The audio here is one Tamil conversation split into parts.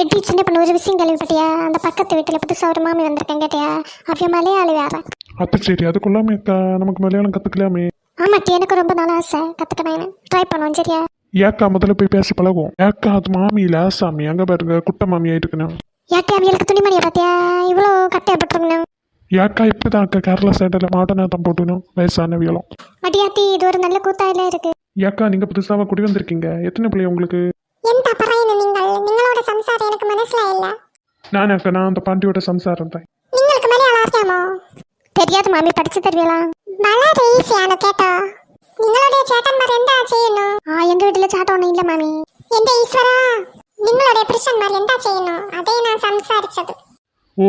எப்படி சின்ன பண்ண ஒரு விஷயம் கேள்விப்பட்டியா அந்த பக்கத்து வீட்டில் புதுசாக ஒரு மாமி வந்திருக்கேன் கேட்டியா? அப்போ மலையாளி வேற. அது சரி அதுக்குள்ளாமே நமக்கு மலையாளம் கற்றுக்கலாமே ஆமாட்டி எனக்கு ரொம்ப நாள் ஆசை. கற்றுக்கணும் ட்ரை பண்ணுவோம் சரியா? ஏக்கா முதல்ல போய் பேசி பழகும் ஏக்கா அது மாமியில் ஆசாமி. அங்கே பாருங்க குட்ட மாமி ஆயிட்டுக்கணும் ஏக்கா அவங்களுக்கு துணிமணியை பார்த்தியா? இவ்வளோ கட்டையை போட்டுருக்கணும் ஏக்கா இப்படிதான் அக்கா கேரளா சைடில் மாவட்ட தான் போட்டுக்கணும் வயசான வியலும் அடியாத்தி இது ஒரு நல்ல கூத்தாயில இருக்கு. ஏக்கா நீங்கள் புதுசாக குடி வந்திருக்கீங்க. எத்தனை பிள்ளை உங்களுக்கு? எந்த பறையன നിങ്ങൾ നിങ്ങളോട് സംസാരം എനിക്ക് മനസ്സിലായില്ല நான் அக்கா நான் அந்த பாண்டியோட சம்சாரம் தான் നിങ്ങൾക്ക് മലയാളം അറിയാമോ தெரியாது മാമി പഠിച്ചു തരുവീളാ വളരെ ഈസിയാണ് കേട്ടോ നിങ്ങളുടെ ചേട്ടന്മാർ എന്താ ചെയ്യുന്നു ആ എന്റെ വീട്ടിലെ ചേട്ടൻ ഒന്നും ഇല്ല മാമി എന്റെ ഈശ്വര നിങ്ങളുടെ പുരുഷന്മാർ എന്താ ചെയ്യുന്നു അതേ ഞാൻ സംസാരിച്ചത് ஓ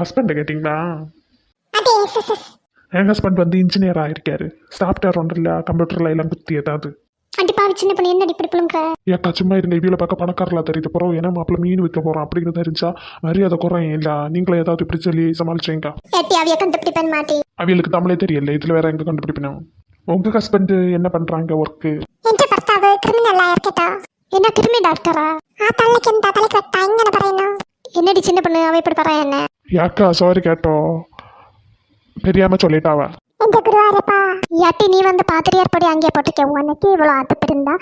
ஹஸ்பண்டை கேட்டிங்களா അതെ സിസ്, സിസ്. என் ஹஸ்பண்ட் வந்து இன்ஜினியராக இருக்காரு சாஃப்ட்வேர் ஒன்றில் கம்ப்யூட்டரில் எல்லாம் குத்தி ஏதாவது அடி பாவி சின்ன பொண்ணு என்ன இப்படி புழுங்குற ஏக்கா சும்மா இருங்க இவியில் பார்க்க பணக்காரலாம் தெரியுது போகிறோம் ஏன்னா மாப்பிள்ள மீன் விற்க போகிறோம் அப்படின்னு தெரிஞ்சா மரியாதை குறையும் இல்லை நீங்களே ஏதாவது இப்படி சொல்லி சமாளிச்சீங்க ஏட்டி அவிய கண்டுபிடிப்பேன் மாட்டி அவியலுக்கு தமிழே தெரியல இதில் வேற எங்கே கண்டுபிடிப்பினோம் உங்கள் ஹஸ்பண்ட் என்ன பண்ணுறாங்க ஒர்க்கு എന്റെ ഭർത്താവ് ക്രിമിനൽ ആയർ കേട്ടോ എന്നാ ക്രിമി ഡോക്ടറാ ആ തള്ളക്ക് എന്താ തലക്ക് വെട്ടാ ഇങ്ങനെ പറയുന്നു എന്നടി ചിന്ന പെണ്ണ് അവ ഇപ്പടി പറയാ എന്നെ ஏக்கா சாரி கேட்டோ தெரியாமல் சொல்லிட்டாவா எங்க குருவாரப்பா யாட்டி நீ வந்து பாத்திரியார் படி அங்கே போட்டுக்க. உனக்கு இவ்வளோ ஆத்தப்படி இருந்தா.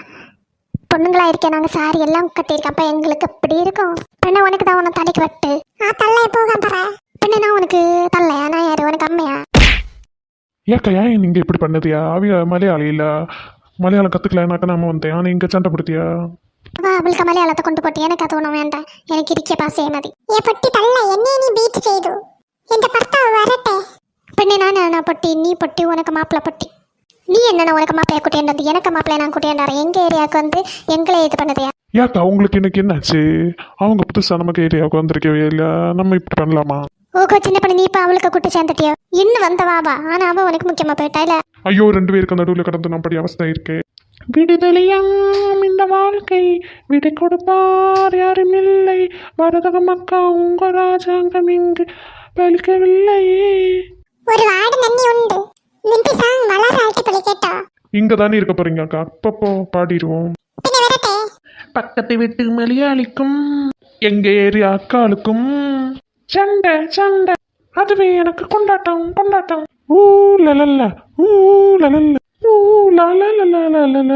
பொண்ணுங்களா இருக்கேன் நாங்கள் சாரி எல்லாம் கட்டியிருக்கப்ப எங்களுக்கு இப்படி இருக்கும். பின்ன உனக்கு தான் உன தலைக்கு வெட்டு. ஆ தள்ள போக தர. பின்ன நான் உனக்கு தள்ளையா? நான் யாரு? உனக்கு அம்மையா? ஏக்கா ஏன் நீங்கள் இப்படி பண்ணதியா? அவிய மலையாளியில் மலையாளம் கற்றுக்கலனாக்கா நாம வந்தேன் ஆனால் இங்கே சண்டை பிடித்தியா? அவள் அவளுக்கு மலையாளத்தை கொண்டு போட்டு எனக்கு அது ஒன்றும் வேண்டாம். எனக்கு இருக்கே பாசே மதி. ஏ பொட்டி தள்ள. என்னை நீ பீட் செய்து. எந்த பர்த்தாவை வரட்டே. பெண்ணே நான் நான் பட்டி நீ பட்டி உனக்கு மாப்பிள்ளை பட்டி. நீ என்னென்ன உனக்கு மாப்பிள்ளைய கூட்டியாண்டது எனக்கு மாப்பிள்ளைய நான் கூட்டியாண்டாரு எங்கள் ஏரியாவுக்கு வந்து எங்களே இது பண்ணதையா ஏக்கா உங்களுக்கு இன்னைக்கு என்னாச்சு அவங்க புதுசாக நமக்கு ஏரியாவுக்கு வந்திருக்கவே இல்லை. நம்ம இப்படி பண்ணலாமா? ஓகோ சின்ன பண்ணி நீ இப்போ அவளுக்கு கூட்டி சேர்ந்துட்டியோ? இன்னும் வந்த வாவா ஆனால் அவன் உனக்கு முக்கியமாக போயிட்டா இல்லை? ஐயோ ரெண்டு பேருக்கு நடுவில் கடந்து நான் படி அவஸ்தை இருக்கு. விடுதலையாம் இந்த வாழ்க்கை விடை கொடுப்பார் யாரும் இல்லை. பரதக மக்கா உங்க ராஜாங்கம் இங்கு பலிக்கவில்லை ஒரு வாடு நன்னி உண்டு. நின்று சாங் வளர ஆட்டி பழிக்கட்டோ இங்க தானே இருக்க போறீங்க அக்கா. அப்பப்போ பாடிடுவோம். பின்ன வரட்டே. பக்கத்து வீட்டு மலையாளிக்கும் எங்க ஏறி அக்காளுக்கும். சண்டை சண்டை. அதுவே எனக்கு கொண்டாட்டம் கொண்டாட்டம். ஊ லலல்ல ஊ லலல்ல ஊ லலலலலலல